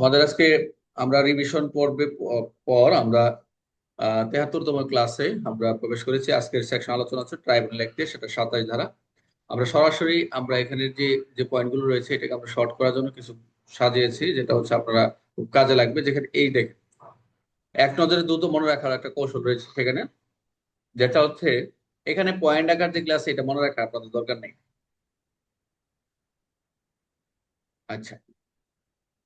আমাদের আজকে আমরা রিভিশন পর্বে, পর আমরা তেহাত্তরতম ক্লাসে আমরা প্রবেশ করেছি। আজকের সেকশন আলোচনা হচ্ছে ট্রাইব্যুনাল অ্যাক্টে সেটা সাতাশ ধারা। আমরা সরাসরি আমরা এখানে যে যে পয়েন্টগুলো রয়েছে এটাকে আমরা শর্ট করার জন্য কিছু সাজিয়েছি, যেটা হচ্ছে আপনারা খুব কাজে লাগবে। যেখানে এই দেখেন, এক নজরে দ্রুত মনে রাখার একটা কৌশল রয়েছে সেখানে, যেটা হচ্ছে এখানে পয়েন্ট আকার যে ক্লাস এটা মনে রাখার আপনাদের দরকার নেই। আচ্ছা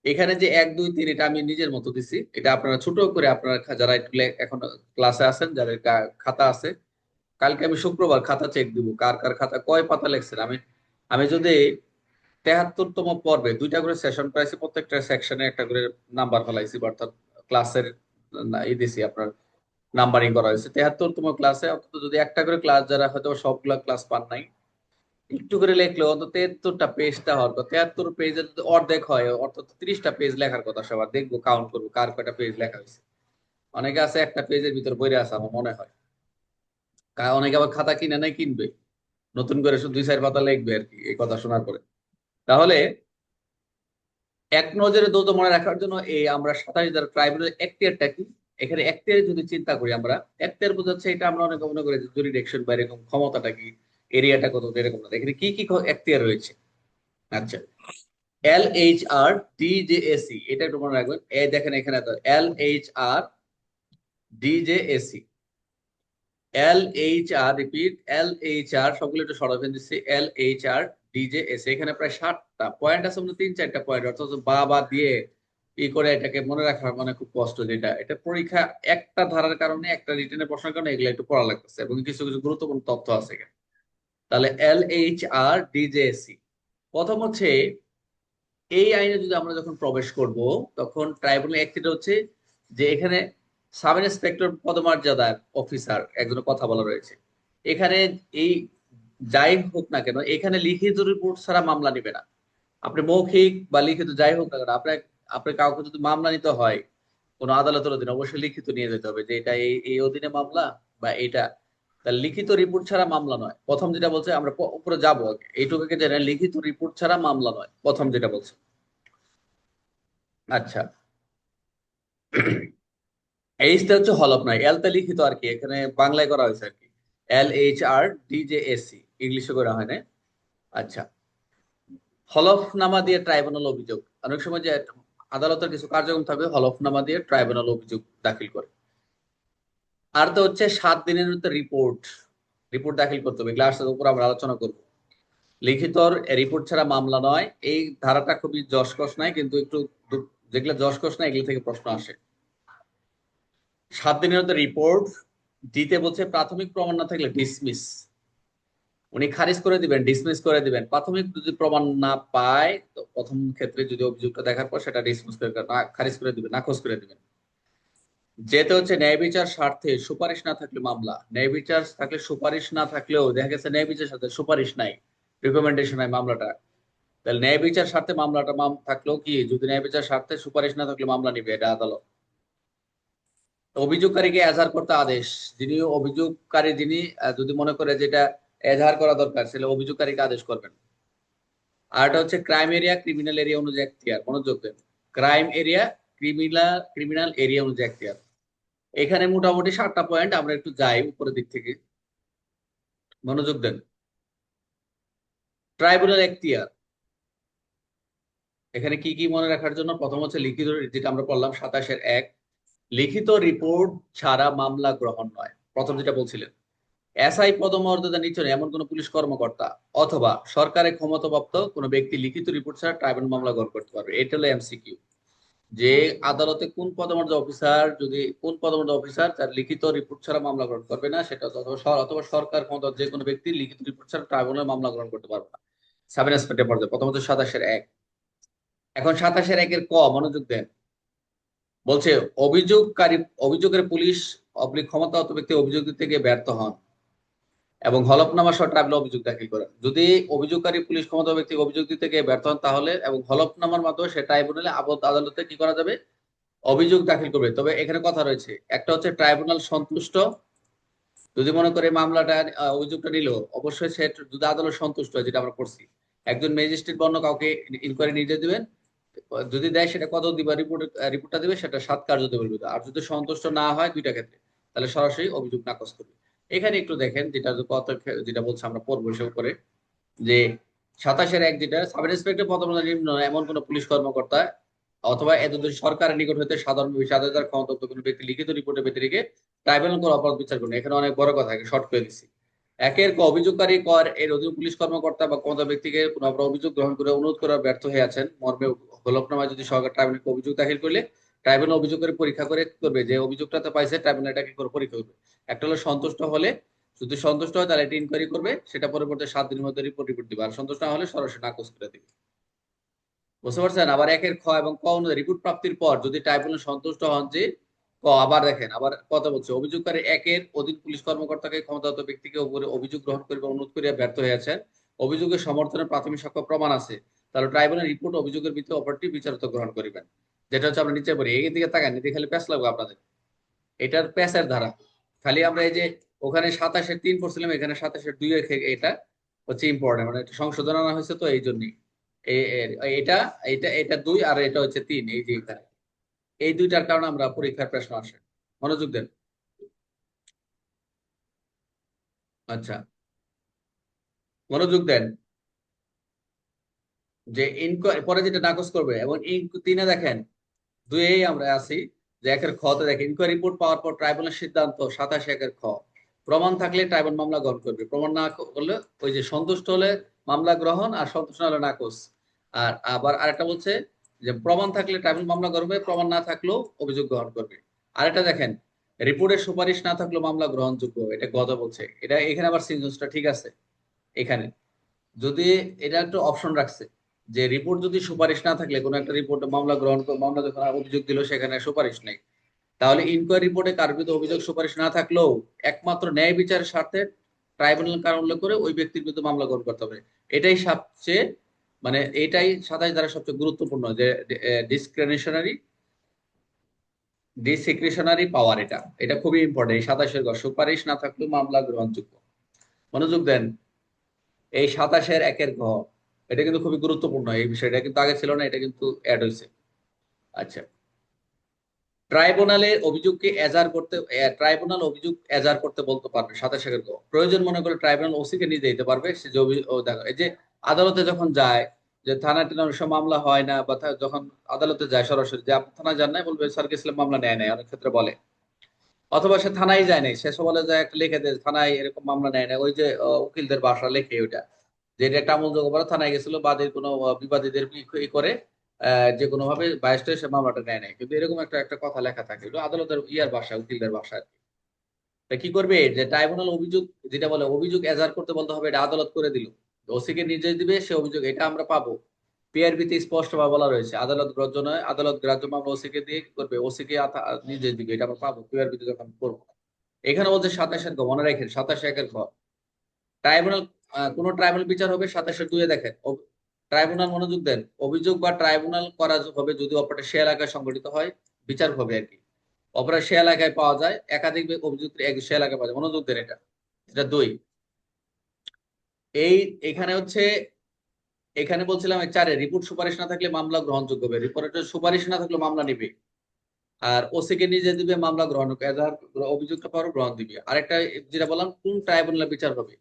এখানে যে এক, দুই, তিন, এটা আমি নিজের মতো দিছি। এটা আপনারা ছোট করে আপনারা যারা এখন ক্লাসে আছেন, যাদের খাতা আছে, কালকে আমি শুক্রবার খাতা চেক দিব, কার কার খাতা কয় পাতা লেখছেন? আমি আমি যদি তেহাত্তরতম পর্বে দুইটা করে সেশন পাইছি, প্রত্যেকটা সেকশনে একটা করে নাম্বার ফেলাইছি, অর্থাৎ ক্লাসের ই দিছি আপনার নাম্বারিং করা হয়েছে। তেহাত্তরতম ক্লাসে অন্তত যদি একটা করে ক্লাস যারা হয়তো সবগুলা ক্লাস পান নাই একটু করে লিখলে অন্তত তেহাত্তরটা পেজটা হওয়ার কথা। তেহাত্তর পেজের অর্ধেক হয় অর্থাৎ ত্রিশটা পেজ লেখার কথা সবার। দেখব কাউন্ট করব, কার কয়টা পেজ লেখা হয়েছে। অনেকে আছে একটা পেজের ভিতর বইরে আছে, আমার মনে হয়। অনেকে আবার খাতা কিনে নাই, কিনবে। নতুন করে শুধু দুই চার পাতা লিখবে আর কি, এই কথা শোনার পরে। তাহলে, এক নজরে দ্রুত মনে রাখার জন্য এই আমরা সাতাশ দ্বারা ট্রাইব্যুনাল এখতিয়ারটা কি? এখানে এখতিয়ার যদি চিন্তা করি আমরা এখতিয়ার বোঝাচ্ছে এটা আমরা অনেক মনে করি জুরিডিকশন বা এরকম ক্ষমতাটা কি? এরিয়াটা কত এরকম না। এখানে কি কি এখতিয়ার রয়েছে। আচ্ছা। এল এইচ আর ডিজেএসি এটা একটু মনে রাখবেন। এই দেখেন এখানে L H R ডিজেএসি L H R repeat L H R সবগুলো একটু সরাবেন দিচ্ছি এল এইচ আর ডিজেএসি এখানে প্রায় ষাটটা পয়েন্ট আছে মানে তিন, চারটা পয়েন্ট অর্থাৎ বা বা দিয়ে ই করে এটাকে মনে রাখা মানে খুব কষ্ট যেটা। এটা পরীক্ষা একটা ধারার কারণে, একটা রিটেনের প্রশ্নের কারণে এগুলো একটু পড়া লাগতেছে এবং কিছু কিছু গুরুত্বপূর্ণ তথ্য আছে এখানে। তাহলে এল এইচ আর ডিজেএসি প্রথম হচ্ছে, এই আইনে যদি আমরা যখন প্রবেশ করব, তখন ট্রাইব্যুনাল অ্যাক্ট হচ্ছে যে এখানে সাব ইন্সপেক্টর পদমর্যাদার অফিসার একজনের কথা বলা রয়েছে। এখানে এই যাই হোক না কেন, এখানে লিখিত রিপোর্ট ছাড়া মামলা নিবে না। আপনি মৌখিক বা লিখিত যাই হোক না কেন আপনার আপনার কাউকে যদি মামলা নিতে হয়, কোনো আদালতের অধীনে অবশ্যই লিখিত নিয়ে যেতে হবে যে এটা এই অধীনে মামলা বা এটা তাহলে লিখিত রিপোর্ট ছাড়া মামলা নয়। প্রথম যেটা বলছে, আমরা উপরে যাব এইটুকুকে জেনে লিখিত রিপোর্ট ছাড়া মামলা নয়, প্রথম যেটা বলছে। আচ্ছা। এইচটা হচ্ছে হলফ নয় এলটা লিখিত আর কি, এখানে বাংলায় করা হয়েছে আর কি। এল এইচ আর ডিজেএসসি ইংলিশে করা হয় না। আচ্ছা। হলফনামা দিয়ে ট্রাইব্যুনাল অভিযোগ। অনেক সময় যে আদালতের কিছু কার্যক্রম থাকবে হলফনামা দিয়ে ট্রাইব্যুনাল অভিযোগ দাখিল করে। আর তো হচ্ছে সাত দিনের মধ্যে রিপোর্ট রিপোর্ট দাখিল করতে হবে। এগুলো ক্লাসের উপর আমরা আলোচনা করব। লিখিত রিপোর্ট ছাড়া মামলা নয়। এই ধারাটা খুবই যশকস নয়, কিন্তু একটু যেগুলো যশকস নয়, এগুলো থেকে প্রশ্ন আসে। সাত দিনের মধ্যে রিপোর্ট দিতে বলছে প্রাথমিক প্রমাণ না থাকলে ডিসমিস উনি খারিজ করে দিবেন ডিসমিস করে দিবেন। প্রাথমিক যদি প্রমাণ না পায়, তো প্রথম ক্ষেত্রে যদি অভিযোগটা দেখার পর সেটা ডিসমিস করে খারিজ করে দিবেন, নাকচ করে দিবেন। যেতে হচ্ছে ন্যায় বিচার স্বার্থে, সুপারিশ না থাকলে মামলা। ন্যায় বিচার থাকলে সুপারিশ না থাকলেও দেখা গেছে ন্যায় বিচার সাথে সুপারিশ নাই রিকমেন্ডেশন নাই মামলাটা। তাহলে ন্যায় বিচার স্বার্থে মামলাটা মাম থাকলেও কি, যদি ন্যায় বিচার স্বার্থে সুপারিশ না থাকলে মামলা নিবে এটা আদালত? অভিযোগকারীকে এজাহার করতে আদেশ। যিনি অভিযোগকারী, যিনি যদি মনে করে যেটা এজাহার করা দরকার সেটা অভিযোগকারীকে আদেশ করবেন। আর এটা হচ্ছে ক্রাইম এরিয়া ক্রিমিনাল এরিয়া অনুযায়ী এখতিয়ার মনোযোগ দেন। Crime area criminal criminal area অনুযায়ী এখতিয়ার। এখানে মোটামুটি সাতটা পয়েন্ট আমরা একটু যাই উপরের দিক থেকে। মনোযোগ দেন। ট্রাইব্যুনাল এখতিয়ার এখানে কি কি মনে রাখার জন্য? প্রথম হচ্ছে লিখিত যেটা আমরা পড়লাম, সাতাশের এক। লিখিত রিপোর্ট ছাড়া মামলা গ্রহণ নয়। প্রথম যেটা বলছিলেন, এসআই পদমর্যাদা নিচে এমন কোন পুলিশ কর্মকর্তা অথবা সরকারের ক্ষমতাপ্রাপ্ত কোনো ব্যক্তি লিখিত রিপোর্ট ছাড়া ট্রাইব্যুনাল মামলা গ্রহণ করতে পারবে। এটা হলো এমসিকিউ যে আদালতে কোন পদমর্যাদা অফিসার, যদি কোন পদমর্যাদা অফিসার, তার লিখিত রিপোর্ট ছাড়া মামলা গ্রহণ করবে না, সেটা অথবা সর- অথবা সরকার ক্ষমতা যে কোনো ব্যক্তি লিখিত রিপোর্ট ছাড়া ট্রাইব্যুনাল মামলা গ্রহণ করতে পারবে না। সাব ইন্সপেক্টর পর্যায়ে প্রথমত সাতাশের এক। এখন সাতাশের একের ক, মনোযোগ দেন। বলছে, অভিযোগকারী অভিযোগের পুলিশ অবলিক ক্ষমতাগত ব্যক্তি অভিযোগ গিয়ে ব্যর্থ হন। এবং হলফনামা সহ ট্রাইব্যুনাল অভিযোগ দাখিল করেন। যদি অভিযোগকারী পুলিশ ক্ষমতা ব্যক্তি অভিযোগ দিতে গিয়ে ব্যর্থ হন তাহলে এবং হলফনামার মাধ্যমে সে ট্রাইব্যুনালে আবদ্ধ আদালতে কি করা যাবে? অভিযোগ দাখিল করবে। তবে এখানে কথা রয়েছে, একটা হচ্ছে ট্রাইব্যুনাল সন্তুষ্ট। যদি মনে করে মামলাটা অভিযোগটা নিল, অবশ্যই সে যদি আদালত সন্তুষ্ট হয়, যেটা আমরা করছি। একজন ম্যাজিস্ট্রেট বর্ণ কাউকে ইনকোয়ারি নির্দেশ দিবেন, যদি দেয় সেটা কত দিবা রিপোর্ট রিপোর্টটা দিবে, সেটা সাত কার্য দেবের আর যদি সন্তুষ্ট না হয় দুইটা ক্ষেত্রে, তাহলে সরাসরি অভিযোগ নাকচ করবে। এখানে একটু দেখেন, যেটা কত যেটা বলছে আমরা পড়ব সে উপরে যে সাতাশের এক যেটা, সাব ইন্সপেক্টর পদমর্যাদা নিম্ন এমন কোন পুলিশ কর্মকর্তা অথবা এতদিন সরকারের নিকট হতে সাধারণ বিষাদার ক্ষমতাপ্ত কোনো ব্যক্তি, লিখিত রিপোর্টের ব্যতিরিকে ট্রাইব্যুনাল করে অপরাধ বিচার করুন। এখানে অনেক বড় কথা শর্ট করে দিচ্ছি একের অভিযোগকারী কর, এর অধীন পুলিশ কর্মকর্তা বা ক্ষমতা ব্যক্তিকে কোনো অভিযোগ গ্রহণ করে অনুরোধ করার ব্যর্থ হয়ে আছেন। মর্মে হলফনামায় যদি সরকার ট্রাইব্যুনালকে অভিযোগ দাখিল করলে ট্রাইব্যুনাল অভিযোগ করে পরীক্ষা করে করবে, যে অভিযোগটা তো পাইছে, ট্রাইব্যুনাল এটাকে করে পরীক্ষা করবে। একটা হলো সন্তুষ্ট হলে, যদি সন্তুষ্ট হয় তাহলে এটা ইনকোয়ারি করবে, সেটা পরবর্তী সাত দিনের মধ্যে রিপোর্ট রিপোর্ট দিবে। আর সন্তুষ্ট না হলে সরাসরি নাকচ করে দিবে। বুঝতে পারছেন? আবার একের খ এবং ক অনুযায়ী রিপোর্ট প্রাপ্তির পর যদি ট্রাইব্যুনাল সন্তুষ্ট হন যে, ক আবার দেখেন, আবার কথা বলছে, অভিযোগকারী একের অধীন পুলিশ কর্মকর্তাকে ক্ষমতাগত ব্যক্তিকে উপরে অভিযোগ গ্রহণ করিবার অনুরোধ করিয়া ব্যর্থ হয়েছেন অভিযোগের সমর্থনের প্রাথমিক সাক্ষ্য প্রমাণ আছে। তাহলে ট্রাইব্যুনাল রিপোর্ট অভিযোগের ভিত্তিতে অপরটি বিচারত গ্রহণ করিবেন। যেটা হচ্ছে আমরা নিচে পড়ি, এই দিকে তাকান এদিকে খালি প্যাস লাগবে আপনাদের। এটার প্যাসের ধারা। খালি আমরা এই যে ওখানে সাতাশের তিন পড়ছিলাম, এখানে সাতাশের দুই এটা হচ্ছে ইম্পর্টেন্ট মানে সংশোধন আনা হয়েছে তো এই জন্যই। এটা এটা এটা দুই আর এটা হচ্ছে তিন, এই যে এই দুইটার কারণে আমরা পরীক্ষার প্রশ্ন আসে। মনোযোগ দেন। আচ্ছা। মনোযোগ দেন। যে ইনকোয়ারি পরে যেটা নাকচ করবে, এবং তিনে দেখেন দুই আমরা আছি। যে একের খ খতে দেখেন ইনকোয়ারি রিপোর্ট পাওয়ার পর ট্রাইব্যুনাল সিদ্ধান্ত সাতাশ একের খ। প্রমাণ থাকলে ট্রাইব্যুনাল মামলা গ্রহণ করবে। প্রমাণ না করলে ওই যে সন্তুষ্ট হলে মামলা গ্রহণ আর সন্তুষ্ট না হলে নাকচ। আর আবার আরেকটা বলছে যে প্রমাণ থাকলে ট্রাইব্যুনাল মামলা করবে, প্রমাণ না থাকলেও অভিযোগ গ্রহণ করবে। আরেকটা দেখেন রিপোর্টের সুপারিশ না থাকলেও মামলা গ্রহণযোগ্য, এটা গত বলছে। এটা এখানে আবার সিনজনসটা ঠিক আছে। এখানে। যদি এটা একটু অপশন রাখছে। যে রিপোর্ট যদি সুপারিশ না থাকলে, কোনো একটা রিপোর্ট মামলা গ্রহণ মামলা যখন অভিযোগ দিল, সেখানে সুপারিশ নেই। তাহলে ইনকোয়ারি রিপোর্টে কার বিরুদ্ধে অভিযোগ সুপারিশ না থাকলেও একমাত্র ন্যায় বিচারের স্বার্থে ট্রাইব্যুনাল কারণ উল্লেখ করে ওই ব্যক্তির বিরুদ্ধে মামলা গ্রহণ করতে হবে। এটাই সবচেয়ে মানে এটাই সাতাশ দ্বারা সবচেয়ে গুরুত্বপূর্ণ, যে ডিসক্রিমিনেশনারি ডিসিক্রিশনারি পাওয়ার এটা। এটা খুবই ইম্পর্টেন্ট এই সাতাশের ঘর। সুপারিশ না থাকলেও মামলা গ্রহণযোগ্য। মনোযোগ দেন, এই সাতাশের একের ঘর। এটা কিন্তু খুবই গুরুত্বপূর্ণ, এই বিষয়টা কিন্তু আগে ছিল না, এটা কিন্তু অ্যাড হয়েছে আচ্ছা। ট্রাইব্যুনালে অভিযোগকে এজার করতে ট্রাইব্যুনাল অভিযোগ এজার করতে বলতে পারবে সাতাশ একের প্রয়োজন মনে করে ট্রাইব্যুনাল ওসিকে নিয়ে যেতে পারবে, সে যে এই যে আদালতে যখন যায়, যে থানা টেনা সব মামলা হয় না, বা যখন আদালতে যায় সরাসরি, যে আপনি থানায় যান নাই বলবে, স্যার ইসলাম মামলা নেয় নাই। অনেক ক্ষেত্রে বলে। অথবা সে থানায় যায় নাই, সে বলে যায় একটা লিখে দেয়, থানায় এরকম মামলা নেয় না ওই যে উকিলদের বাসা লেখে ওইটা। যে এটা একটা আমলযোগ্য থানায় গেছিল বাদীর কোনো বিবাদীদের করে যে কোনো ভাবে বাইশটা সে মামলাটা নেয় নাই। কিন্তু এরকম একটা একটা কথা লেখা থাকে আদালতের ইয়ার বাসা উকিলদের বাসা আর কি। কি করবে? যে ট্রাইব্যুনাল অভিযোগ, যেটা বলে অভিযোগ এজার করতে বলতে হবে, এটা আদালত করে দিল। ওসিকে নির্দেশ দিবে, সে অভিযোগ, এটা আমরা পাবো। পিআরবিতে স্পষ্ট ভাবে বলা রয়েছে, আদালত গ্রাহ্য নয়, আদালত গ্রাহ্য মামলা ওসিকে দিয়ে কি করবে? ওসিকে নির্দেশ দিবে, এটা আমরা পাবো পিআরবিতে যখন করব। এখানে বলছে সাতাশের মনে রাখেন, সাতাশ একের ঘর। ট্রাইব্যুনাল কোন ট্রাইব্যুনাল বিচার হবে সাতাশের দুয়ে দেখেন। ট্রাইব্যুনাল মনোযোগ দেন। অভিযোগ বা ট্রাইব্যুনাল করা হবে যদি অপরাধ সে এলাকায় সংগঠিত হয়, বিচার হবে আর কি। অপরাধ সে এলাকায় পাওয়া যায়, একাধিক অভিযুক্ত সে এলাকায় পাওয়া যায়। মনোযোগ দেন এটা। এটা দুই। এই এখানে হচ্ছে, এখানে বলছিলাম চারে, রিপোর্ট সুপারিশ না থাকলে মামলা গ্রহণযোগ্য হবে। রিপোর্টের সুপারিশ না থাকলে মামলা নিবে। আর ওসিকে নিজে দিবে, মামলা গ্রহণ অভিযোগটা পাওয়ার গ্রহণ দিবে। আরেকটা যেটা বললাম, কোন ট্রাইব্যুনালে বিচার হবে?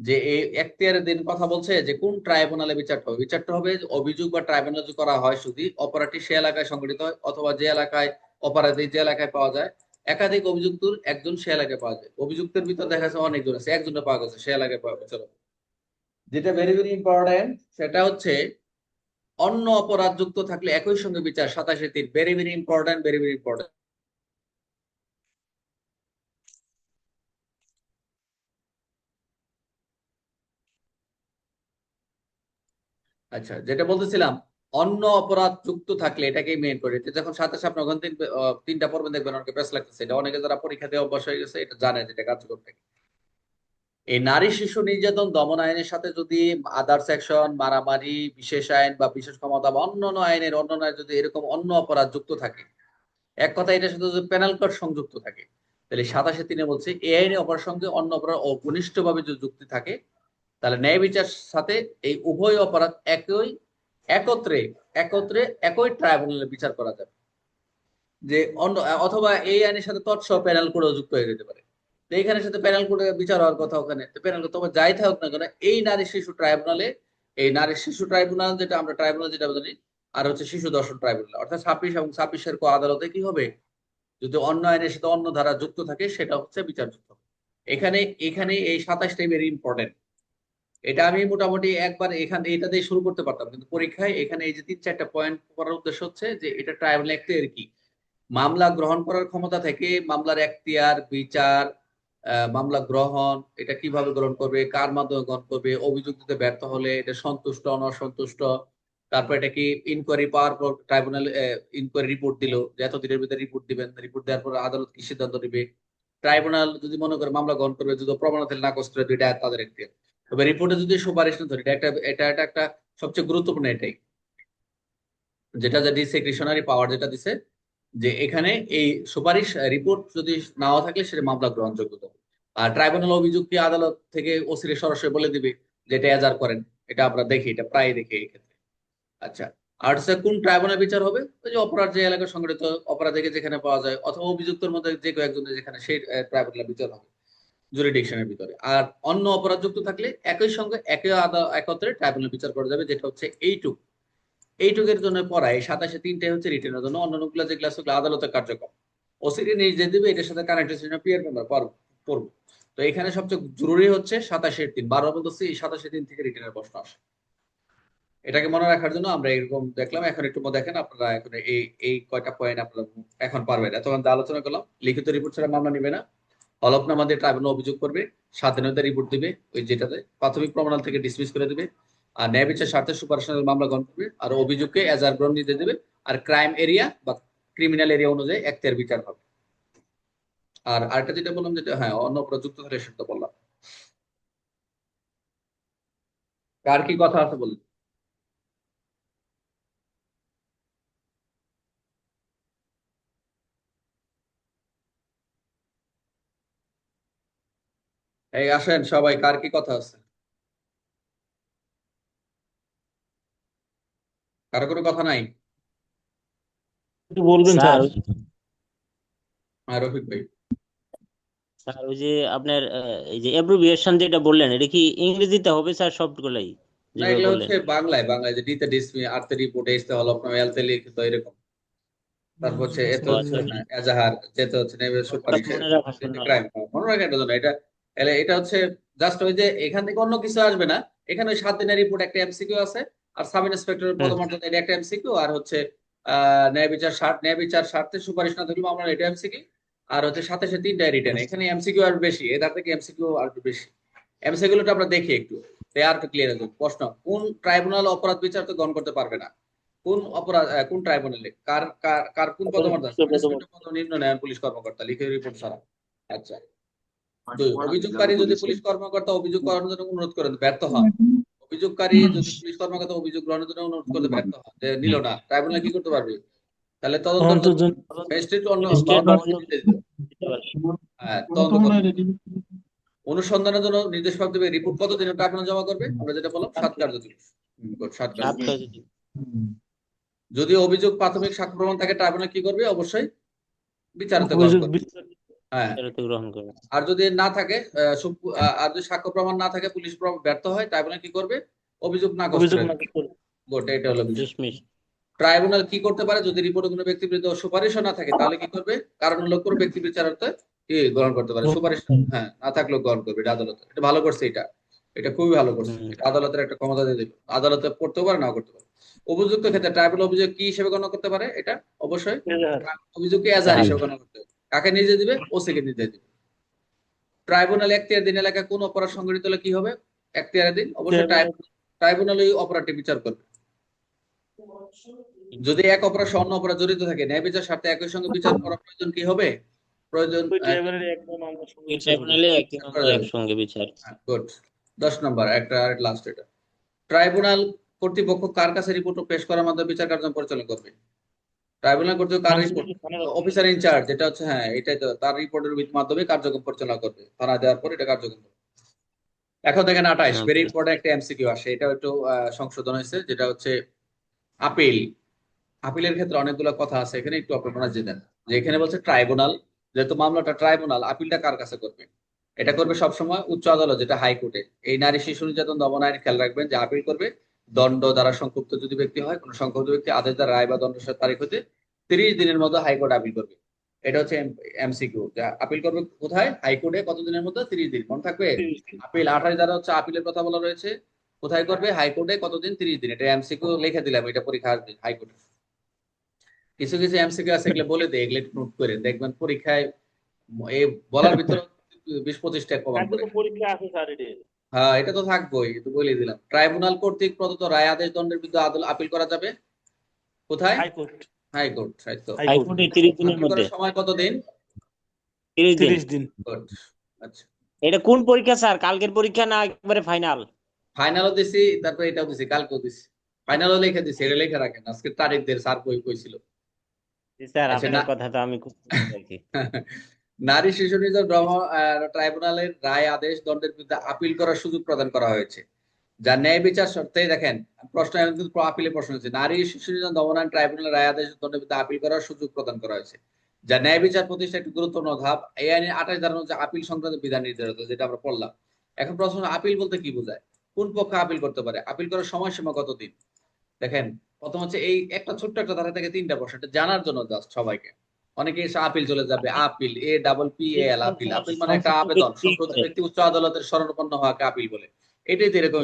যে এই এখতিয়ারের দিন কথা বলছে যে কোন ট্রাইব্যুনালে বিচারটা হবে? বিচারটা হবে অভিযোগ বা ট্রাইব্যুনাল করা হয় শুধু অপরাধী সে এলাকায় সংগঠিত হয় অথবা যে এলাকায় অপরাধী যে এলাকায় পাওয়া যায়। একাধিক অভিযুক্তর একজন সে এলাকায় পাওয়া যায়। অভিযুক্তের ভিতর দেখা যাচ্ছে অনেকজন আছে একজনে পাওয়া গেছে, সে এলাকায় পাওয়া গেছে। যেটা ভেরি ভেরি ইম্পর্টেন্ট সেটা হচ্ছে অন্য অপরাধ যুক্ত থাকলে একই সঙ্গে বিচার, সাতাশে তিন। Very very important very very important আচ্ছা যেটা বলতেছিলাম, অন্য অপরাধ যুক্ত থাকলে এটাকে মেন করে। যখন সাতাশ আপনার তিন তিনটা পর্বে দেখবেন, অনেকে প্রেস লাগতেছে। এটা অনেকে যারা পরীক্ষা দেওয়া অভ্যাস হয়ে গেছে, এটা জানে যেটা কার্যকর থাকে এই নারী শিশু নির্যাতন দমন আইনের সাথে যদি আদার সেকশন মারামারি, বিশেষ আইন বা বিশেষ ক্ষমতা বা অন্য আইনের অন্যান্য যদি এরকম অন্য অপরাধ যুক্ত থাকে, এক কথা এটা শুধু পেনাল কোড সংযুক্ত থাকে, তাহলে সাতাশে তিনে বলছে, এই আইনে অপরাধ সঙ্গে অন্য অপরাধ অঘনিষ্ঠভাবে যদি যুক্তি থাকে তাহলে ন্যায় বিচার সাথে এই উভয় অপরাধ একই, একত্রে একত্রে একই ট্রাইব্যুনালে বিচার করা যাবে। যে অন্য, অথবা এই আইনের সাথে তৎসহ প্যানেল কোডও যুক্ত হয়ে যেতে পারে। এইখানের সাথে প্যানেল কোডে বিচার হওয়ার কথা ওখানে। তো প্যানেল তোমার যাই থাকুক না কেন, এই নারী শিশু ট্রাইব্যুনালে এই নারী শিশু ট্রাইব্যুনাল যেটা আমরা ট্রাইব্যুনাল যেটা জানি, আর হচ্ছে শিশু দর্শন ট্রাইব্যুনাল অর্থাৎ ছাব্বিশ এবং ছাব্বিশের কো আদালতে কি হবে? যদি অন্য আইনের সাথে অন্য ধারা যুক্ত থাকে, সেটা হচ্ছে বিচারযুক্ত। এখানে এখানে এই সাতাশটাই ভেরি ইম্পর্টেন্ট এটা আমি মোটামুটি একবার এখানে এটা দিয়ে শুরু করতে পারতাম। কিন্তু পরীক্ষায় এখানে এই যে তিন চারটা পয়েন্ট করার উদ্দেশ্য হচ্ছে যে এটা ট্রাইব্যুনাল এর কি? মামলা গ্রহণ করার ক্ষমতা থেকে মামলার এখতিয়ার, বিচার মামলা গ্রহণ, এটা কীভাবে গ্রহণ করবে, কার মাধ্যমে গ্রহণ করবে, অভিযোগ দিতে ব্যর্থ হলে এটা সন্তুষ্ট, অনসন্তুষ্ট? তারপর এটা কি ইনকোয়ারি পাওয়ার পর ট্রাইব্যুনাল ইনকোয়ারি রিপোর্ট দিল যে এত দিনের ভিতরে রিপোর্ট দিবেন রিপোর্ট দেওয়ার পর আদালত কি সিদ্ধান্ত নেবে? ট্রাইব্যুনাল যদি মনে করে মামলা গ্রহণ করবে, যদি প্রমাণ না করে দুইটা তাদের একটি তবে রিপোর্টে যদি সুপারিশ না ধরে, এটা এটা এটা একটা সবচেয়ে গুরুত্বপূর্ণ এটাই। যেটা যে ডিসেক্রিশনারি পাওয়ার যেটা দিছে, যে এখানে এই সুপারিশ রিপোর্ট যদি নাও থাকলে সেটা মামলা গ্রহণযোগ্য। আর ট্রাইব্যুনাল অভিযুক্তি আদালত থেকে ওসিরে সরাসরি বলে দিবে যে এটা এজার করেন। এটা আমরা দেখি, এটা প্রায় দেখি এই ক্ষেত্রে। আচ্ছা আর কোন ট্রাইব্যুনাল বিচার হবে? ওই যে অপরাধ যে এলাকায় সংগঠিত অপরাধ থেকে যেখানে পাওয়া যায়, অথবা অভিযুক্তের মধ্যে যে কেউ একজনের যেখানে সেই ট্রাইব্যুনাল বিচার হবে। জুরিডিকশনের ভিতরে। আর অন্য অপরাধ যুক্ত থাকলে একই সঙ্গে একই একত্রে ট্রাইব্যুনাল বিচার করা যাবে, যেটা হচ্ছে এইটুক। এইটুকের জন্য পড়া এই সাতাশে তিনটে হচ্ছে রিটেনের জন্য অন্যান্যগুলো যে ক্লাসগুলো আদালতের কার্যক্রম। ওসিডি নির্দেশ দিবে, এটার সাথে কানেক্টেড পিয়ার মেম্বার পড়ব তো এখানে সবচেয়ে জরুরি হচ্ছে সাতাশের দিন বারো বলতেছি এই সাতাশের দিন থেকে রিটেনের প্রশ্ন আসে। এটাকে মনে রাখার জন্য আমরা এরকম দেখলাম, এখন একটু দেখেন আপনারা এখন এই এই কয়টা পয়েন্ট আপনারা এখন পারবেন। এতক্ষণ আলোচনা করলাম, লিখিত রিপোর্ট ছাড়া মামলা নিবে না। হলফনামা দিয়ে ট্রাইব্যুনাল অভিযোগ করবে, স্বাধীনতা রিপোর্ট দিবে, ওই যেটাতে প্রাথমিক প্রমাণাল থেকে ডিসমিস করে দিবে, আর ন্যায় বিচার স্বার্থে সুপারিশনাল মামলা গ্রহণ করবে, আর অভিযোগকে এজার গ্রহণ নিতে দেবে, আর ক্রাইম এরিয়া বা ক্রিমিনাল এরিয়া অনুযায়ী একতের বিচার হবে। আর আরেকটা যেটা বললাম যেটা হ্যাঁ অন্য প্রযুক্ত সেটা বললাম। কার কি কথা আছে বলুন? এই আসেন সবাই কার কি কথা আছে? কারও কোনো কথা নাই? বলবেন স্যার। হ্যাঁ রফিক ভাই। স্যার ওই যে আপনার এই যে অ্যাব্রিভিয়েশন যেটা বললেন এটা কি ইংরেজিতে হবে স্যার সবগুলাই না এগুলো হচ্ছে বাংলায় বাংলায় যে ডিতে ডিসমি আরতে রিপোর্ট এসতে হল আপনার এলতে লিখিত এরকম। তারপর হচ্ছে এত হচ্ছে এজাহার যেতে হচ্ছে নেবে সুপারিশ ক্রাইম মনে রাখেন এটা জন্য এটা হচ্ছে জাস্ট ওই যে এখান থেকে অন্য কিছু আসবে না। এখানে ওই সাত দিনের রিপোর্ট একটা এমসিকিউ আছে আর সাব ইন্সপেক্টরের পদমর্যাদা এটা একটা এমসিকিউ আর হচ্ছে ন্যায় বিচার ন্যায় বিচার স্বার্থে সুপারিশ না ধরলে আমরা এটা এমসিকিউ আর হচ্ছে সাথে সাথে তিনটা রিটেন এখানে এমসিকিউ আর বেশি এদার থেকে এমসিকিউ আর বেশি। এমসিকিউটা আমরা দেখি একটু আর ক্লিয়ার আছে প্রশ্ন কোন ট্রাইব্যুনাল অপরাধ বিচার তো গ্রহণ করতে পারবে না? কোন অপরাধ কোন ট্রাইব্যুনালে কার কার কোন পদমর্যাদা নিম্ন ন্যায় পুলিশ কর্মকর্তা লিখে রিপোর্ট ছাড়া। আচ্ছা। অভিযোগকারী যদি পুলিশ কর্মকর্তা অভিযোগ করানোর জন্য অনুরোধ করেন ব্যর্থ হন। অভিযোগকারী যদি পুলিশ কর্মকর্তা অভিযোগ গ্রহণের জন্য অনুরোধ করতে ব্যর্থ হন যে নিল না ট্রাইব্যুনাল কি করতে পারবে? তাহলে তদন্ত ম্যাজিস্ট্রেট অন্য হ্যাঁ, অনুসন্ধানের জন্য নির্দেশ দেবে। রিপোর্ট কত দিনে ট্রাইব্যুনাল জমা করবে? আমরা যেটা বললাম সাত কার্য দিবস। সাত কার্য যদি অভিযোগ প্রাথমিক সাক্ষ্য প্রমাণ থাকে ট্রাইব্যুনাল কি করবে? অবশ্যই বিচারিত হ্যাঁ। আর যদি না থাকে আর যদি সাক্ষ্য প্রমাণ না থাকে পুলিশ ব্যর্থ হয় ট্রাইব্যুনাল কি করবে? অভিযোগ না করতে এটা হলো ট্রাইব্যুনাল কি করতে পারে? যদি রিপোর্টে কোনো ব্যক্তি বিরুদ্ধে সুপারিশও না থাকে তাহলে কি করবে? কারণ উল্লেখ করে ব্যক্তি বিচারার্থে কি গ্রহণ করতে পারে? সুপারিশ হ্যাঁ না থাকলেও গ্রহণ করবে এটা আদালত। এটা ভালো করছে এটা। এটা খুবই ভালো করছে। আদালতের একটা ক্ষমতা দিয়ে দেবে। আদালতে পড়তেও পারে না করতে পারে। অভিযুক্ত ক্ষেত্রে ট্রাইব্যুনাল অভিযোগ কি হিসেবে গণ্য করতে পারে এটা? অবশ্যই। অভিযোগকে এজাহার হিসেবে গণনা করতে পারে? কাকে নিজে দিবে? ওসিকে নির্দেশ দিবে। ট্রাইব্যুনাল এখতিয়ার দিন এলাকায় কোন অপরাধ সংঘটিত হলে কি হবে? এখতিয়ারের দিন অবশ্যই ট্রাইব্যুনাল ওই অপরাধটি বিচার করবে। যদি এক অপরাধ অন্য অপরাধ জড়িত থাকে ন্যায় বিচার স্বার্থে একই সঙ্গে বিচার করা প্রয়োজন কি হবে? প্রয়োজন গুড হ্যাঁ, দশ নম্বর একটা লাস্ট এটা। ট্রাইব্যুনাল কর্তৃপক্ষ কার কাছে রিপোর্ট পেশ করার মাধ্যমে বিচার কার্য পরিচালনা করবে? ট্রাইব্যুনাল কার রিপোর্ট অফিসার ইনচার্জ যেটা হচ্ছে হ্যাঁ এটাই তো তার রিপোর্টের মাধ্যমে কার্যক্রম পরিচালনা করবে। থানা দেওয়ার পর এটা কার্যক্রম করবে। এখন দেখেন আঠাইশ ভেরি ইম্পর্টেন্ট একটা এমসিকিউ আসে। এটা একটু সংশোধন হয়েছে যেটা হচ্ছে আপিল আপিলের ক্ষেত্রে অনেকগুলো কথা আছে এখানে একটু আপনারা জেনেন যে এখানে বলছে ট্রাইব্যুনাল যেহেতু মামলাটা ট্রাইব্যুনাল আপিলটা কার কাছে করবে? এটা করবে সবসময় উচ্চ আদালত যেটা হাইকোর্টে। এই নারী শিশু নির্যাতন দমন আইন খেয়াল রাখবেন যে আপিল করবে দণ্ড দ্বারা সংক্ষুব্ধ যদি ব্যক্তি হয় কোনো সংক্ষুব্ধ ব্যক্তি আদেশ দ্বারা রায় বা দণ্ড তারিখ হতে তিরিশ দিনের মধ্যে হাইকোর্ট আপিল করবে। এটা হচ্ছে এমসিকিউ। আপিল করবে কোথায়? হাইকোর্টে কতদিনের মধ্যে তিরিশ দিন। মনে থাকবে? আপিল আঠাশ দ্বারা হচ্ছে আপিলের কথা বলা রয়েছে। কোথায় করবে? হাইকোর্টে কতদিন তিরিশ দিন। এটা এমসিকিউ লিখে দিলাম এটা পরীক্ষা আসবে হাইকোর্টে। কিছু কিছু এমসিকিউ আছে এগুলো বলে দেয় এগুলো নোট করে। দেখবেন পরীক্ষায় এই বলার ভিতরে বিশ পঁচিশটা করে পরীক্ষা আছে স্যার হ্যাঁ এটা তো থাকবোই তো বলে দিলাম। ট্রাইব্যুনাল কর্তৃক প্রদত্ত রায় আদেশ দণ্ডের বিরুদ্ধে আপিল করা যাবে? কোথায়? হাইকোর্ট। হাইকোর্ট হাইকোর্টে। তিরিশ দিনের মধ্যে। সময় তিরিশ দিন। তিরিশ দিন। আচ্ছা। এটা কোন পরীক্ষা স্যার? কালকের পরীক্ষা না একবারে ফাইনাল ফাইনালও দিছি তারপর এটাও দিছি কালকেও দিছি। ফাইনালও লিখে দিছি এটা লিখে রাখেন। আজকে তারিখ দের স্যার কই কইছিল। স্যার আচ্ছা, আপনার না- কথা তো আমি খুব বুঝতে পারছি। নারী শিশু নির্যাতন ট্রাইব্যুনালের রায় আদেশ দণ্ডের বিরুদ্ধে আপিল করার সুযোগ প্রদান করা হয়েছে। যা ন্যায় বিচার শর্তে দেখেন, প্রশ্ন এখন কিন্তু আপিলে প্রশ্ন হচ্ছে, নারী শিশু নির্যাতন দমন ট্রাইব্যুনালের রায় আদেশ দণ্ডের বিরুদ্ধে আপিল করার সুযোগ প্রদান করা হয়েছে। যা ন্যায় বিচার প্রতিষ্ঠা একটি গুরুত্বপূর্ণ ধাপ। এই আইনে আঠাশ ধারা হচ্ছে আপিল সংক্রান্ত বিধান নির্ধারিত, যেটা আমরা পড়লাম। এখন প্রশ্ন আপিল বলতে কি বোঝায়? কোন পক্ষে আপিল করতে পারে? আপিল করার সময়সীমা কতদিন? দেখেন, প্রথম হচ্ছে এই একটা ছোট্ট একটা ধারা থেকে তিনটা প্রশ্ন জানার জন্য জাস্ট সবাইকে। অনেকে এসে আপিল চলে যাবে appeal A double P E A L. Appeal মানে একটা আবেদন সম্প্রতি ব্যক্তি উচ্চ আদালতের শরণাপন্ন হওয়াকে আপিল বলে। এটাই তো এরকম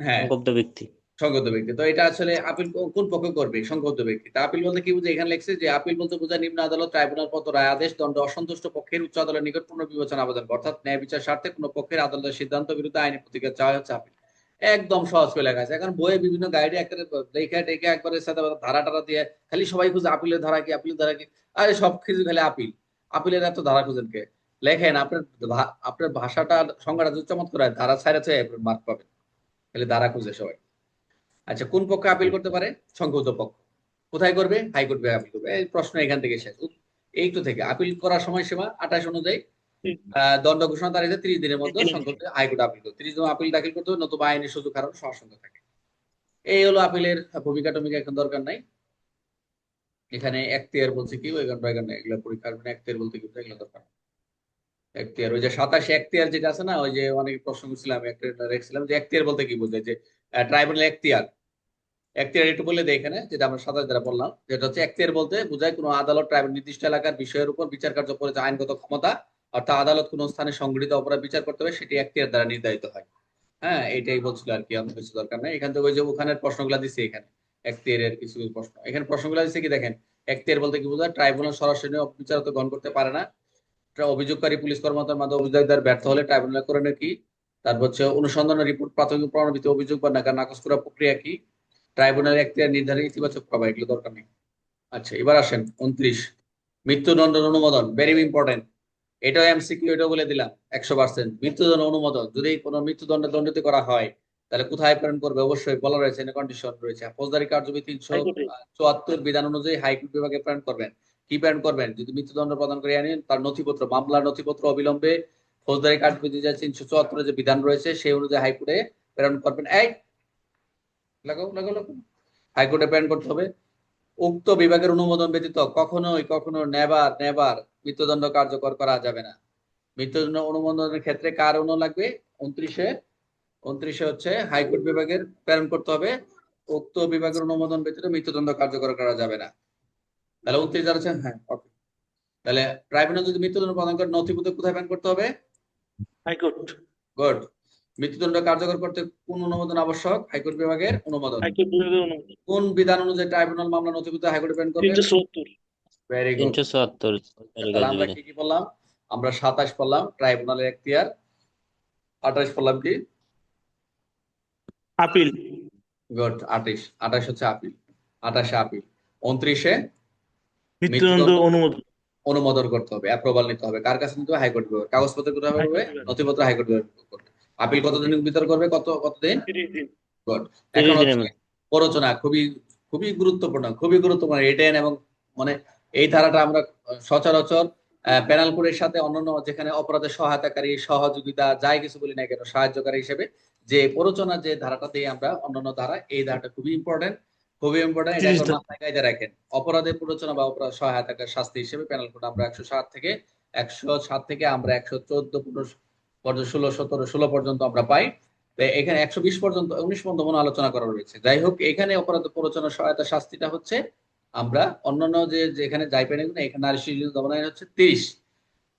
হ্যাঁ। ব্যক্তি। সংগত ব্যক্তি। তো এটা আসলে আপিল কোন পক্ষ করবে? সংগত ব্যক্তি। তা আপিল বলতে কি বুঝে? এখানে লেখছে যে আপিল বলতে বোঝায় নিম্ন আদালত ট্রাইব্যুনাল পত রায় আদেশ দণ্ড অসন্তুষ্ট পক্ষের উচ্চ আদালতের নিকট পুনর্বিবেচনা আবেদন। অর্থাৎ ন্যায় বিচার স্বার্থে কোনো পক্ষের আদালতের সিদ্ধান্ত বিরুদ্ধে আইনি প্রতিকার চাওয়া হচ্ছে আপিল। একদম সহজ করে লেখা আছে। এখন বইয়ে বিভিন্ন গাইডে একটা লেখা টেখে একবারে সাথে ধারা টারা দিয়ে খালি সবাই খুঁজে আপিলের ধারা কি, আপিলের ধারা কি? আরে সব কিছু খালি আপিল। আপিলের এত ধারা খুঁজেন কে? লেখেন, আপনার আপনার ভাষাটা, সংজ্ঞাটা যদি চমৎকার হয়, ধারা ছাড়া ছাড়া মার্ক পাবেন। খালি ধারা খুঁজে সবাই। আচ্ছা কোন পক্ষে আপিল করতে পারে? সংক্ষুব্ধ পক্ষ। কোথায় করবে? হাইকোর্ট আপিল করবে। এই প্রশ্ন এখান থেকে শেষ। উত- এইটু থেকে। আপিল করার সময়সীমা আঠাশ অনুযায়ী দণ্ড ঘোষণা তারিখে ত্রিশ দিনের মধ্যে হাইকোর্ট আপিল ত্রিশ দিন আপিল দাখিল করতে হবে নতুবা আইনের সুযোগ হারানোর সহসঙ্গ থাকে। এই হলো আপিলের ভূমিকা টমিকা এখন দরকার নাই। এখানে এখতিয়ার বলছে কি ওই এখানে এগুলো পরীক্ষা আসবে না এখতিয়ার বলতে কি এগুলো দরকার। এখতিয়ার ওই যে সাতাশে এখতিয়ার যেটা আছে না ওই যে অনেক প্রশ্ন করছিলাম একটা রেখেছিলাম যে এখতিয়ার বলতে কি বোঝায়? যে ট্রাইব্যুনাল এখতিয়ার এখতিয়ার একটু বলে দেয় এখানে যেটা আমরা সাতাশ দ্বারা বললাম। যেটা হচ্ছে এখতিয়ার বলতে বোঝায় কোনো আদালত ট্রাইব্যুনাল নির্দিষ্ট এলাকার বিষয়ের উপর বিচার কার্য করেছে আইনগত ক্ষমতা অর্থাৎ আদালত কোনো স্থানে সংগঠিত অপরাধ বিচার করতে হবে সেটি এখতিয়ার দ্বারা নির্ধারিত হয়। হ্যাঁ এটাই বলছিল আর কি আমাদের কিছু দরকার নেই। এখান থেকে ওই যে ওখানের প্রশ্নগুলো দিচ্ছে এখানে, এখতিয়ারের কিছু কিছু প্রশ্ন। এখানে প্রশ্নগুলো দিচ্ছে কি দেখেন, এখতিয়ার বলতে কি বোঝায়? ট্রাইব্যুনাল সরাসরি বিচারত গ্রহণ করতে পারে না। অভিযোগকারী পুলিশ কর্মকর্তার মাধ্যমে অভিযোগদার ব্যর্থ হলে ট্রাইব্যুনাল করে কি? তারপর হচ্ছে অনুসন্ধান রিপোর্ট, প্রাথমিক প্রণবিত অভিযোগ বা নাকা নাকচ করা প্রক্রিয়া কি? ট্রাইব্যুনাল এখতিয়ার নির্ধারণ ইতিবাচক প্রভাব, এগুলো দরকার নেই। আচ্ছা এবার আসেন, উনত্রিশ। মৃত্যুদণ্ড অনুমোদন ভেরি ইম্পর্টেন্ট এটাও এমসিকিউ এটাও বলে দিলাম একশো পার্সেন্ট মৃত্যুদণ্ড অনুমোদন। যদি কোনো মৃত্যুদণ্ড দণ্ডিত করা হয় তাহলে কোথায় প্রেরণ করবে? অবশ্যই বলা রয়েছে কন্ডিশন রয়েছে। ফৌজদারি কার্যবিধি তিনশো চুয়াত্তর বিধান অনুযায়ী হাইকোর্ট বিভাগে প্রেরণ করবেন। কি প্রেরণ করবেন? যদি মৃত্যুদণ্ড প্রদান করে আনেন তার নথিপত্র মামলার নথিপত্র অবিলম্বে ফৌজদারি কার্যবিধি যা তিনশো চুয়াত্তরের যে বিধান রয়েছে সেই অনুযায়ী হাইকোর্টে প্রেরণ করবেন। এই লাগাও লাগাও লাগাও। হাইকোর্টে প্রেরণ করতে হবে। উক্ত বিভাগের অনুমোদন ব্যতীত কখনোই কখনো নেবার নেবার মৃত্যুদণ্ড কার্যকর করা যাবে না। মৃত্যুদণ্ড অনুমোদনের ক্ষেত্রে কার অনু লাগবে? উনত্রিশে উনত্রিশে হচ্ছে হাইকোর্ট বিভাগের প্রেরণ করতে হবে। উক্ত বিভাগের অনুমোদন ব্যতীত মৃত্যুদণ্ড কার্যকর করা যাবে না। তাহলে উনত্রিশ যারা আছেন হ্যাঁ ওকে তাহলে ট্রাইব্যুনাল যদি মৃত্যুদণ্ড প্রদান করে নথিপত্র কোথায় প্রেরণ করতে হবে? হাইকোর্ট। গুড মৃত্যুদণ্ড কার্যকর করতে কোন অনুমোদন আবশ্যক? হাইকোর্ট বিভাগের অনুমোদন। কোন বিধান অনুযায়ী ট্রাইব্যুনাল মামলা নথিপত্র হাইকোর্টে প্রেরণ করবে? ভেরি গুড তিনশো চুয়াত্তর আমরা কি কি বললাম আমরা সাতাশ পড়লাম ট্রাইব্যুনালের এখতিয়ার আঠাশ পড়লাম কি? আপিল। গুড আঠাশ। আঠাশ হচ্ছে আপিল। আঠাশে আপিল। উনত্রিশে মৃত্যুদণ্ড মৃত্যুদণ্ড- অনুমোদন। অনুমোদন করতে হবে অ্যাপ্রুভাল নিতে হবে। কার কাছে নিতে হবে? হাইকোর্ট বিভাগ। কাগজপত্র কোথায় হবে? নথিপত্র হাইকোর্ট বিভাগ আপিল কতদিন ভিতর করবে? কত কতদিন? গুড এখন প্ররোচনা খুবই খুবই গুরুত্বপূর্ণ খুবই গুরুত্বপূর্ণ রিটেন এবং মানে এই ধারাটা আমরা সচরাচর প্যানাল কোডের সাথে অন্যান্য যেখানে অপরাধের সহায়তাকারী সহযোগিতা যাই কিছু বলি না কেন সাহায্যকারী হিসেবে যে প্ররোচনা যে ধারাটা দিয়ে আমরা অন্যান্য ধারা এই ধারাটা খুবই ইম্পর্টেন্ট খুবই ইম্পর্টেন্ট এটা 30 মাথায় কায়দা রাখেন। অপরাধের প্ররোচনা বা অপরাধ সহায়তাকার শাস্তি হিসেবে প্যানেল কোড আমরা একশো সাত থেকে একশো সাত থেকে আমরা একশো চোদ্দ পর্যন্ত ষোলো সতেরো ষোলো পর্যন্ত আমরা পাই। তো এখানে একশো বিশ পর্যন্ত উনিশ পর্যন্ত মনে আলোচনা করা রয়েছে। যাই হোক এখানে অপরাধ প্ররোচনা সহায়তা শাস্তিটা হচ্ছে আমরা অন্যান্য যে যেখানে যাই পাই না এখানে নারী শিশু দমন আইন হচ্ছে তিরিশ।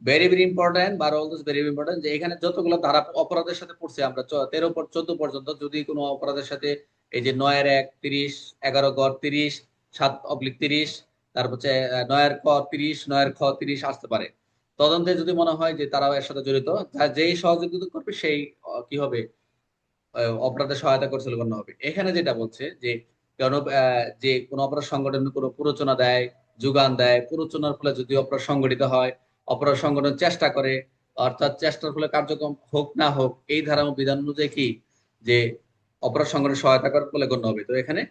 ভেরি ভেরি ইম্পর্টেন্ট বার অল ভেরি ইম্পর্টেন্ট যে এখানে যতগুলো ধারা অপরাধের সাথে পড়ছে আমরা তেরো চোদ্দ পর্যন্ত যদি কোনো অপরাধের সাথে এই যে নয়ের এক তিরিশ এগারো গড় তিরিশ সাত অবলিক তিরিশ তারপর হচ্ছে নয়ের ক তিরিশ নয়ের খ তিরিশ আসতে পারে। তদন্তে যদি মনে হয় যে তারাও এর সাথে জড়িত যেই সহযোগিতা করবে সেই কি হবে? আহ, অপরাধে সহায়তা করছে বলে গণ্য হবে। এখানে যেটা বলছে যে আহ, যে কোনো অপরাধ সংগঠন কোনো প্ররোচনা দেয় যোগান দেয় প্ররোচনার ফলে যদি অপরাধ সংগঠিত হয় অপরাধ সংগঠন চেষ্টা করে অর্থাৎ চেষ্টার ফলে কার্যক্রম হোক না হোক এই ধারা বিধান অনুযায়ী কি? যে অপরাধ সংগঠন সহায়তা করার বলে গণ্য হবে। তো এখানে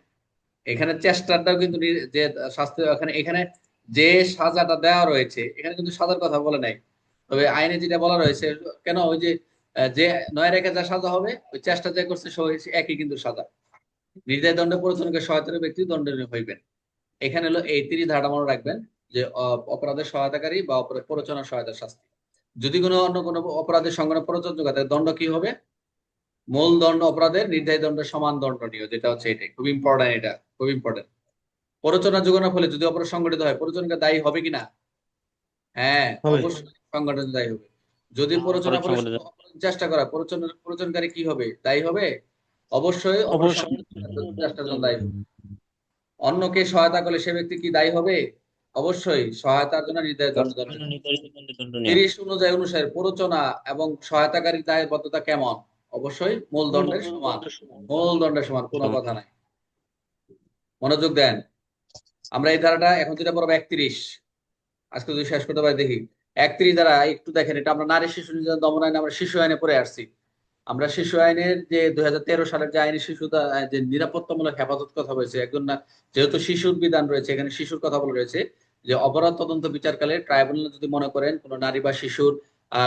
এখানে চেষ্টাটাও কিন্তু যে শাস্তি এখানে এখানে যে সাজাটা দেওয়া রয়েছে এখানে কিন্তু সাজার কথা বলে নাই। তবে আইনে যেটা বলা রয়েছে কেন ওই যে যে নয় রেখে যা সাজা হবে ওই চেষ্টা যে করছে একই কিন্তু সাজা। নির্দায় দণ্ডে প্ররোচনাকে সহায়তার ব্যক্তি দণ্ডনীয় হইবেন। এখানে হলো এই তিরি ধারণা মনে রাখবেন যে অপরাধের সহায়তাকারী বা অপরাধ প্ররোচনা সহায়তার শাস্তি। যদি কোনো অন্য কোনো অপরাধের সঙ্গে প্ররোচন যোগাতে দণ্ড কি হবে? মূল দণ্ড অপরাধের নির্ধারিত দণ্ডের সমান দণ্ডনীয় যেটা হচ্ছে এটাই। খুব ইম্পর্টেন্ট এটা খুব ইম্পর্টেন্ট প্ররোচনা যোগানোর ফলে যদি অপরাধ সংগঠিত হয় প্ররোচনকে দায়ী হবে কিনা হ্যাঁ সংগঠন দায়ী হবে। যদি হ্যাঁ, প্ররোচনা চেষ্টা করা প্ররোচন প্ররোচনকারী কি হবে? দায়ী হবে? অবশ্যই অবশ্যই। অন্যকে সহায়তা করলে সে ব্যক্তি কি দায়ী হবে? অবশ্যই সহায়তার জন্য নির্ধারিত তিরিশ অনুযায়ী অনুসারে প্ররোচনা এবং সহায়তাকারী দায়বদ্ধতা কেমন? অবশ্যই মূল দণ্ডের সমান। মূল দণ্ডের সমান কোনো কথা নাই। মনোযোগ দেন। আমরা এই ধারাটা এখন যেটা পড়ব একত্রিশ। আজকে যদি শেষ করতে পারি দেখি। একত্রিশ দ্বারা একটু দেখেন এটা আমরা নারী শিশু নির্যাতন দমন আইনে আমরা শিশু আইনে পড়ে আসছি। আমরা শিশু আইনের যে দুই হাজার তেরো সালের যে আইনি শিশু যে নিরাপত্তামূলক হেফাজত কথা বলেছে, একজন না, যেহেতু শিশুর বিধান রয়েছে, এখানে শিশুর কথা বলা রয়েছে, যে অপরাধ তদন্ত বিচারকালে ট্রাইব্যুনাল যদি মনে করেন কোনো নারী বা শিশুর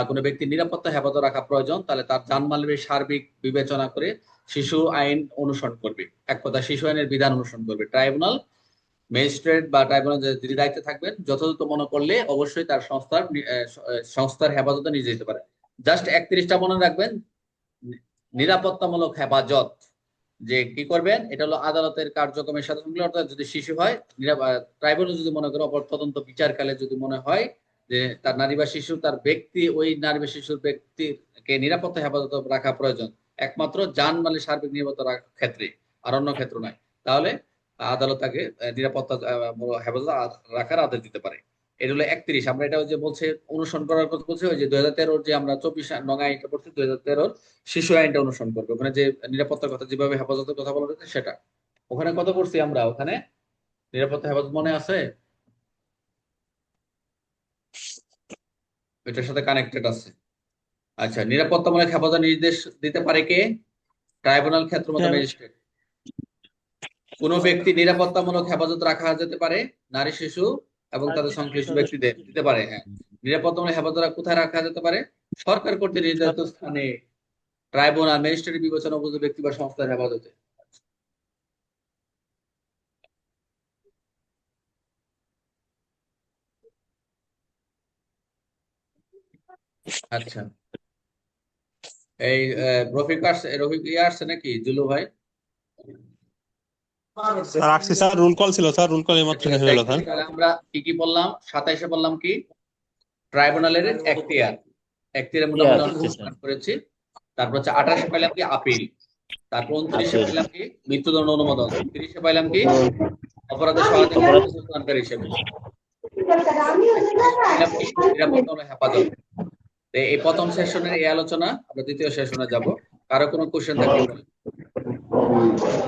কোনো ব্যক্তির নিরাপত্তা হেফাজত রাখা প্রয়োজন, তাহলে তার জানমালের সার্বিক বিবেচনা করে শিশু আইন অনুসরণ করবে। এক কথা, শিশু আইনের বিধান অনুসরণ করবে। ট্রাইব্যুনাল, ম্যাজিস্ট্রেট বা ট্রাইব্যুনাল যে- যিনি দায়িত্বে থাকবেন, যথাযথ মনে করলে অবশ্যই তার সংস্থার সংস্থার হেফাজতে নিয়ে যেতে পারে। জাস্ট একত্রিশটা মনে রাখবেন নিরাপত্তামূলক হেফাজত যে কি করবেন, এটা হলো আদালতের কার্যক্রমের সাথে অর্থাৎ যদি শিশু হয় ট্রাইব্যুনাল যদি মনে করে অপর তদন্ত বিচারকালে যদি মনে হয় যে তার নারী বা শিশু, তার ব্যক্তি, ওই নারী বা শিশুর ব্যক্তিকে নিরাপত্তা হেফাজত রাখা প্রয়োজন। একমাত্র জানমালের সার্বিক নিরাপত্তা রাখার ক্ষেত্রে, আর অন্য ক্ষেত্র নয়। তাহলে আদালত তাকে নিরাপত্তা হেফাজত রাখার আদেশ দিতে পারে। এটা হলো একত্রিশ। আমরা এটা যে বলছে অনুসরণ করার কথা বলছে ওই যে দুই হাজার তেরোর যে আমরা চব্বিশ নং আইনটা পড়ছি দুই হাজার তেরোর শিশু আইনটা অনুসরণ করবে। ওখানে যে নিরাপত্তার কথা যেভাবে হেফাজতের কথা বলা হয়েছে সেটা। ওখানে কত পড়ছি আমরা? ওখানে নিরাপত্তা হেফাজত মনে আছে? এটার সাথে কানেক্টেড আছে। আচ্ছা নিরাপত্তামূলক হেফাজত নির্দেশ দিতে পারে কে? ট্রাইব্যুনাল ক্ষেত্র মতো। ম্যাজিস্ট্রেট। কোন ব্যক্তি নিরাপত্তামূলক হেফাজত রাখা যেতে পারে? নারী শিশু এবং তাদের সংশ্লিষ্ট ব্যক্তিদের দিতে পারে হ্যাঁ। নিরাপত্তামূলক হেফাজত কোথায় রাখা যেতে পারে? সরকার কর্তৃক নির্ধারিত স্থানে ট্রাইব্যুনাল ম্যাজিস্ট্রেট বিবেচনা উপযুক্ত ব্যক্তি বা সংস্থার হেফাজতে। আচ্ছা। এই রফিক আসছে রফিক ইয়ে আসছে নাকি? জুলু ভাই? স্যার আসছি স্যার রুল কল ছিল স্যার রুল কল এইমাত্র শেষ হয়ে স্যার। আমরা কি কি বললাম বললাম কি? ট্রাইব্যুনালের এখতিয়ার। এখতিয়ারের মধ্যে আমরা করেছি। তারপর হচ্ছে আঠাশে পাইলাম কি? আপিল। তারপর কি? মৃত্যুদণ্ড অনুমোদন। তিরিশে পাইলাম কি? অপরাধের হিসেবে। হেফাজত। এই প্রথম সেশনের এই আলোচনা আমরা দ্বিতীয় সেশনে যাব। কারও কোনো কোশ্চেন থাকবে।